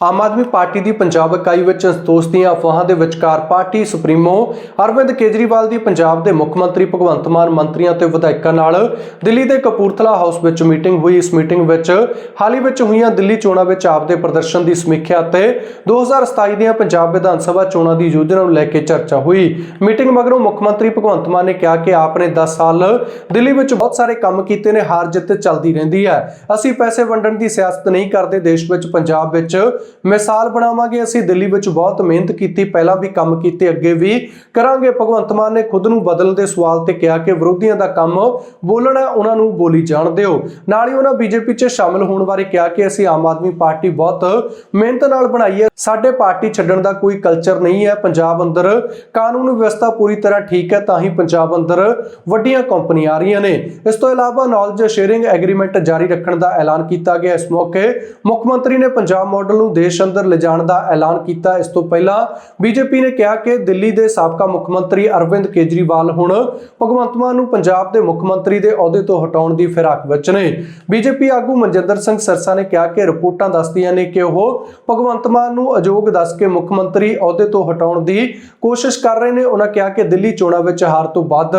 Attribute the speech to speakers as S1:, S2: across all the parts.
S1: Aam Aadmi party ਦੀ ਪੰਜਾਬ ਇਕਾਈ ਵਿੱਚ ਸੰਤੋਸ਼ ਦੀਆਂ ਅਫਵਾਹਾਂ ਦੇ ਵਿਚਕਾਰ ਪਾਰਟੀ ਸੁਪਰੀਮੋ, ਅਰਵਿੰਦ ਕੇਜਰੀਵਾਲ ਦੀ ਪੰਜਾਬ ਦੇ ਮੁੱਖ ਮੰਤਰੀ ਭਗਵੰਤ ਮਾਨ ਮੰਤਰੀਆਂ ਤੇ ਵਿਧਾਇਕਾਂ ਨਾਲ ਦਿੱਲੀ ਦੇ ਕਪੂਰਥਲਾ ਹਾਊਸ ਵਿੱਚ ਮੀਟਿੰਗ ਹੋਈ। ਇਸ ਮੀਟਿੰਗ ਵਿੱਚ ਹਾਲ ਹੀ ਵਿੱਚ ਹੋਈਆਂ ਦਿੱਲੀ ਚੋਣਾਂ ਵਿੱਚ ਆਪ ਦੇ ਪ੍ਰਦਰਸ਼ਨ ਦੀ ਸਮੀਖਿਆ ਤੇ 2027 ਦੀਆਂ ਪੰਜਾਬ ਵਿਧਾਨ ਸਭਾ ਚੋਣਾਂ ਦੀ ਯੋਜਨਾ ਨੂੰ ਲੈ ਕੇ ਚਰਚਾ ਹੋਈ। ਮੀਟਿੰਗ ਮਗਰੋਂ ਮੁੱਖ ਮੰਤਰੀ ਭਗਵੰਤ ਮਾਨ ਨੇ ਕਿਹਾ ਕਿ ਆਪ ਨੇ 10 ਸਾਲ ਦਿੱਲੀ ਵਿੱਚ ਬਹੁਤ ਸਾਰੇ ਕੰਮ ਕੀਤੇ ਨੇ, ਹਾਰ ਜਿੱਤ ਚੱਲਦੀ ਰਹਿੰਦੀ ਹੈ। ਅਸੀਂ ਪੈਸੇ ਵੰਡਣ ਦੀ ਸਿਆਸਤ ਨਹੀਂ ਕਰਦੇ, ਦੇਸ਼ ਵਿੱਚ ਪੰਜਾਬ ਵਿੱਚ ਮਿਸਾਲ ਬਣਾਵਾਂਗੇ। ਅਸੀਂ ਦਿੱਲੀ ਵਿੱਚ ਬਹੁਤ ਮਿਹਨਤ ਕੀਤੀ, ਪਹਿਲਾਂ ਵੀ ਕੰਮ ਕੀਤੇ, ਅੱਗੇ ਵੀ ਕਰਾਂਗੇ। ਭਗਵੰਤ ਮਾਨ ਨੇ ਖੁਦ ਨੂੰ ਬਦਲਣ ਦੇ ਸਵਾਲ ਤੇ ਕਿਹਾ ਕਿ ਵਿਰੋਧੀਆਂ ਦਾ ਕੰਮ ਬੋਲਣਾ ਉਹਨਾਂ ਨੂੰ ਬੋਲੀ ਜਾਣ ਦਿਓ। ਨਾਲ ਹੀ ਉਹਨਾਂ ਬੀਜੇਪੀ 'ਚ ਸ਼ਾਮਲ ਹੋਣ ਬਾਰੇ ਕਿਹਾ ਕਿ ਅਸੀਂ ਆਮ ਆਦਮੀ ਪਾਰਟੀ ਬਹੁਤ ਮਿਹਨਤ ਨਾਲ ਬਣਾਈ ਹੈ। ਸਾਡੇ ਪਾਰਟੀ ਛੱਡਣ ਦਾ ਕੋਈ ਕਲਚਰ ਨਹੀਂ ਹੈ। ਪੰਜਾਬ ਅੰਦਰ ਕਾਨੂੰਨ ਵਿਵਸਥਾ ਪੂਰੀ ਤਰ੍ਹਾਂ ਠੀਕ ਹੈ, ਤਾਂ ਹੀ ਪੰਜਾਬ ਅੰਦਰ ਵੱਡੀਆਂ ਕੰਪਨੀਆਂ ਆ ਰਹੀਆਂ ਨੇ। ਇਸ ਤੋਂ ਇਲਾਵਾ ਨੌਲੇਜ ਸ਼ੇਅਰਿੰਗ ਐਗਰੀਮੈਂਟ ਜਾਰੀ ਰੱਖਣ ਦਾ ਐਲਾਨ ਕੀਤਾ ਗਿਆ। ਇਸ ਮੌਕੇ ਮੁੱਖ ਮੰਤਰੀ ਨੇ ਪੰਜਾਬ ਮਾਡਲ ਨੂੰ ਦੇਸ਼ ਅੰਦਰ ਲਿਜਾਣ ਦਾ ਐਲਾਨ ਕੀਤਾ। ਇਸ ਤੋਂ ਪਹਿਲਾਂ ਬੀਜੇਪੀ ਨੇ ਕਿਹਾ ਕਿ ਦਿੱਲੀ ਦੇ ਸਾਬਕਾ ਮੁੱਖ ਮੰਤਰੀ ਅਰਵਿੰਦ ਕੇਜਰੀਵਾਲ ਹੁਣ ਭਗਵੰਤ ਮਾਨ ਨੂੰ ਪੰਜਾਬ ਦੇ ਮੁੱਖ ਮੰਤਰੀ ਦੇ ਅਹੁਦੇ ਤੋਂ ਹਟਾਉਣ ਦੀ ਫਿਰਾਕ ਵਿੱਚ ਨੇ। ਬੀਜੇਪੀ ਆਗੂ ਮਨਜਿੰਦਰ ਸਿੰਘ ਸਰਸਾ ਨੇ ਕਿਹਾ ਕਿ ਰਿਪੋਰਟਾਂ ਦੱਸਦੀਆਂ ਨੇ ਕਿ ਉਹ ਭਗਵੰਤ ਮਾਨ ਨੂੰ ਅਯੋਗ ਦੱਸ ਕੇ ਮੁੱਖ ਮੰਤਰੀ ਅਹੁਦੇ ਤੋਂ ਹਟਾਉਣ ਦੀ ਕੋਸ਼ਿਸ਼ ਕਰ ਰਹੇ ਨੇ। ਉਹਨਾਂ ਕਿਹਾ ਕਿ ਦਿੱਲੀ ਚੋਣਾਂ ਵਿੱਚ ਹਾਰ ਤੋਂ ਬਾਅਦ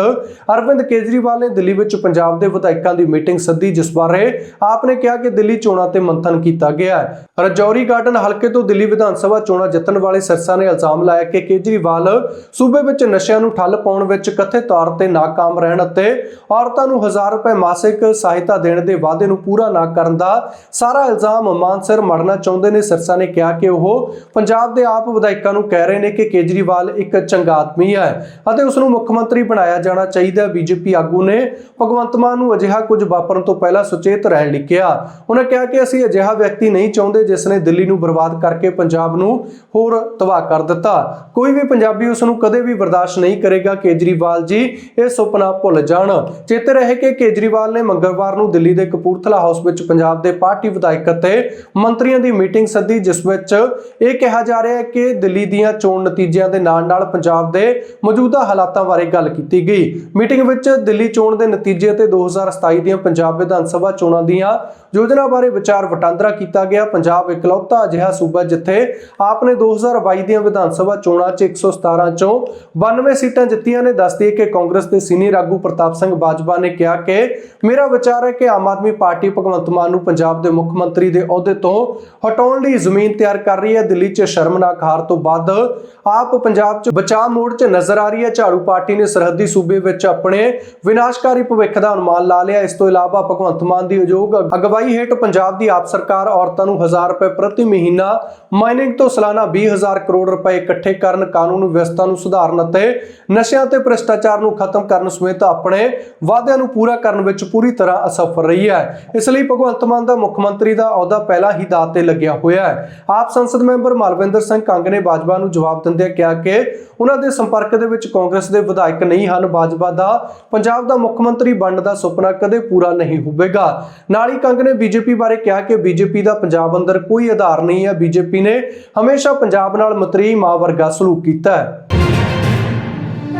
S1: ਅਰਵਿੰਦ ਕੇਜਰੀਵਾਲ ਨੇ ਦਿੱਲੀ ਵਿੱਚ ਪੰਜਾਬ ਦੇ ਵਿਧਾਇਕਾਂ ਦੀ ਮੀਟਿੰਗ ਸੱਦੀ, ਜਿਸ ਬਾਰੇ ਆਪ ਨੇ ਕਿਹਾ ਕਿ ਦਿੱਲੀ ਚੋਣਾਂ ਤੇ ਮੰਥਨ ਕੀਤਾ ਗਿਆ ਹੈ। ਰਜੌਰੀ ਗਾਰਡਨ ਹਲਕੇ ਤੋਂ ਦਿੱਲੀ ਵਿਧਾਨ ਸਭਾ ਚੋਣਾਂ ਜਿੱਤਣ ਵਾਲੇ ਸਿਰਸਾ ਨੇ ਇਲਜ਼ਾਮ ਲਾਇਆ ਕਿ ਕੇਜਰੀਵਾਲ ਸੂਬੇ ਵਿੱਚ ਨਸ਼ਿਆਂ ਨੂੰ ਠੱਲ ਪਾਉਣ ਵਿੱਚ ਕਥਿਤ ਤੌਰ ਤੇ ਨਾਕਾਮ ਰਹਿਣ ਅਤੇ ਔਰਤਾਂ ਨੂੰ 1000 ਰੁਪਏ ਮਾਸਿਕ ਸਹਾਇਤਾ ਦੇਣ ਦੇ ਵਾਅਦੇ ਨੂੰ ਪੂਰਾ ਨਾ ਕਰਨ ਦਾ ਸਾਰਾ ਇਲਜ਼ਾਮ ਮਾਨਸਰ ਮੜਨਾ ਚਾਹੁੰਦੇ ਨੇ। ਸਰਸਾ ਨੇ ਕਿਹਾ ਕਿ ਉਹ ਪੰਜਾਬ ਦੇ ਆਪ ਵਿਧਾਇਕਾਂ ਨੂੰ ਕਹਿ ਰਹੇ ਨੇ ਕਿ ਕੇਜਰੀਵਾਲ ਇੱਕ ਚੰਗਾ ਆਦਮੀ ਹੈ ਅਤੇ ਉਸ ਨੂੰ ਮੁੱਖ ਮੰਤਰੀ ਬਣਾਇਆ ਜਾਣਾ ਚਾਹੀਦਾ। ਬੀਜੇਪੀ ਆਗੂ ਨੇ ਭਗਵੰਤ ਮਾਨ ਨੂੰ ਅਜਿਹਾ ਕੁਝ ਵਾਪਰਨ ਤੋਂ ਪਹਿਲਾਂ ਸੁਚੇਤ ਰਹਿਣ ਲਈ ਕਿਹਾ। ਉਹਨਾਂ ਕਿਹਾ ਕਿ ਅਸੀਂ ਅਜਿਹਾ ਵਿਅਕਤੀ ਨਹੀਂ ਚਾਹੁੰਦੇ ਜਿਸ ਨੇ ਦਿੱਲੀ ਨੂੰ ਬਰਬਾਦ ਕਰਕੇ ਪੰਜਾਬ ਨੂੰ ਹੋਰ ਤਬਾਹ ਕਰ ਦਿੱਤਾ। ਕੋਈ ਵੀ ਪੰਜਾਬੀ ਉਸ ਨੂੰ ਕਦੇ ਵੀ ਬਰਦਾਸ਼ਤ ਨਹੀਂ ਕਰੇਗਾ। ਕੇਜਰੀਵਾਲ ਜੀ, ਇਹ ਸੁਪਨਾ ਭੁੱਲ ਜਾਣ। ਚੇਤੇ ਰਹੇ ਕਿ ਕੇਜਰੀਵਾਲ ਨੇ ਮੰਗਲਵਾਰ ਨੂੰ ਦਿੱਲੀ ਦੇ ਕਪੂਰਥਲਾ ਹਾਊਸ ਵਿੱਚ ਪੰਜਾਬ ਦੇ ਪਾਰਟੀ ਵਿਧਾਇਕ ਅਤੇ ਮੰਤਰੀਆਂ ਦੀ ਮੀਟਿੰਗ ਸੱਦੀ, ਜਿਸ ਵਿੱਚ ਇਹ ਕਿਹਾ ਜਾ ਰਿਹਾ ਹੈ ਕਿ ਦਿੱਲੀ ਦੀਆਂ ਚੋਣ ਨਤੀਜਿਆਂ ਦੇ ਨਾਲ-ਨਾਲ ਪੰਜਾਬ ਦੇ ਮੌਜੂਦਾ ਹਾਲਾਤਾਂ ਬਾਰੇ ਗੱਲ ਕੀਤੀ ਗਈ। ਮੀਟਿੰਗ ਵਿੱਚ ਦਿੱਲੀ ਚੋਣ ਦੇ ਨਤੀਜੇ ਅਤੇ 2027 ਦੀਆਂ ਪੰਜਾਬ ਵਿਧਾਨ ਸਭਾ ਚੋਣਾਂ ਦੀਆਂ ਯੋਜਨਾ ਬਾਰੇ ਵਿਚਾਰ ਵਟਾਂਦਰਾ ਕੀਤਾ ਗਿਆ। ਪੰਜਾਬ ਇਕਲੌਤਾ ਅਜਿਹਾ ਸੂਬਾ ਜਿੱਥੇ ਆਪ ਆਪਨੇ 2022 ਦੀਆਂ ਵਿਧਾਨ ਸਭਾ ਚੋਣਾਂ 'ਚ 117 ਚੋਂ 92 ਸੀਟਾਂ ਜਿੱਤੀਆਂ ਨੇ, ਦੱਸਦੀ ਹੈ ਕਿ ਕਾਂਗਰਸ ਦੇ ਸੀਨੀਅਰ ਆਗੂ ਪ੍ਰਤਾਪ ਸਿੰਘ ਬਾਜਵਾ ਨੇ ਕਿਹਾ ਕਿ ਮੇਰਾ ਵਿਚਾਰ ਹੈ ਕਿ ਆਮ ਆਦਮੀ ਪਾਰਟੀ ਭਗਵੰਤ ਮਾਨ ਨੂੰ ਪੰਜਾਬ ਦੇ ਮੁੱਖ ਮੰਤਰੀ ਦੇ ਅਹੁਦੇ ਤੋਂ ਹਟਾਉਣ ਲਈ ਜ਼ਮੀਨ ਤਿਆਰ ਕਰ ਰਹੀ ਹੈ। ਦਿੱਲੀ 'ਚ ਸ਼ਰਮਨਾਕ ਹਾਰ ਤੋਂ ਬਾਅਦ ਆਪ ਪੰਜਾਬ 'ਚ ਬਚਾਅ ਮੋੜ 'ਚ ਨਜ਼ਰ ਆ ਰਹੀ ਹੈ। ਝਾੜੂ ਪਾਰਟੀ ਨੇ ਸਰਹੱਦੀ ਸੂਬੇ ਵਿੱਚ ਆਪਣੇ ਵਿਨਾਸ਼ਕਾਰੀ ਭਵਿੱਖ ਦਾ ਅਨੁਮਾਨ ਲਾ ਲਿਆ। ਇਸ ਤੋਂ ਇਲਾਵਾ ਭਗਵੰਤ ਮਾਨ ਦੀ ਉਦਯੋਗ ਅਗਵਾਈ ਹੇਠ ਪੰਜਾਬ ਦੀ ਆਪ ਸਰਕਾਰ ਔਰਤਾਂ ਨੂੰ 1000 ਰੁਪਏ ਪ੍ਰਤੀ ਮਹੀਨਾ ਮਾਈਨਿੰਗ ਤੋਂ ਸਾਲਾਨਾ 20000 ਕਰੋੜ ਰੁਪਏ ਇਕੱਠੇ ਕਰਨ ਕਾਨੂੰਨ ਵਿਵਸਥਾ ਨੂੰ ਸੁਧਾਰਨ ਅਤੇ ਨਸ਼ਿਆਂ ਤੇ ਭ੍ਰਿਸ਼ਟਾਚਾਰ ਨੂੰ ਖਤਮ ਕਰਨ ਸਮੇਤ ਆਪਣੇ ਵਾਅਦਿਆਂ ਨੂੰ ਪੂਰਾ ਕਰਨ ਵਿੱਚ ਪੂਰੀ ਤਰ੍ਹਾਂ ਅਸਫਲ ਰਹੀ ਹੈ। ਇਸ ਲਈ ਭਗਵੰਤ ਮਾਨ ਦਾ ਮੁੱਖ ਮੰਤਰੀ ਦਾ ਅਹੁਦਾ ਪਹਿਲਾਂ ਹੀ ਦਾਅ ਤੇ ਲੱਗਿਆ ਹੋਇਆ ਹੈ। ਆਪ ਸੰਸਦ ਮੈਂਬਰ ਮਾਲਵਿੰਦਰ ਸਿੰਘ ਕੰਗ ਨੇ ਬਾਜਵਾ ਨੂੰ ਜਵਾਬ ਦਿੰਦਿਆਂ ਕਿਹਾ ਕਿ ਉਹਨਾਂ ਦੇ ਸੰਪਰਕ ਦੇ ਵਿੱਚ ਕਾਂਗਰਸ ਦੇ ਵਿਧਾਇਕ ਨਹੀਂ ਹਨ। ਬਾਜਵਾ ਦਾ ਪੰਜਾਬ ਦਾ ਮੁੱਖ ਮੰਤਰੀ ਬਣਨ ਦਾ ਸੁਪਨਾ ਕਦੇ ਪੂਰਾ ਨਹੀਂ ਹੋਵੇਗਾ। ਨਾਲ ਹੀ ਕੰਗ ਨੇ ਬੀਜੇਪੀ ਬਾਰੇ ਕਿਹਾ ਕਿ ਬੀਜੇਪੀ ਦਾ ਪੰਜਾਬ ਅੰਦਰ ਕੋਈ ਆਧਾਰ ਨਹੀਂ ਹੈ ਬੀਜੇਪੀ ਨੇ ਹਮੇਸ਼ਾ ਪੰਜਾਬ ਨਾਲ ਮਤਰੀ ਮਾਂ ਵਰਗਾ ਸਲੂਕ ਕੀਤਾ ਹੈ।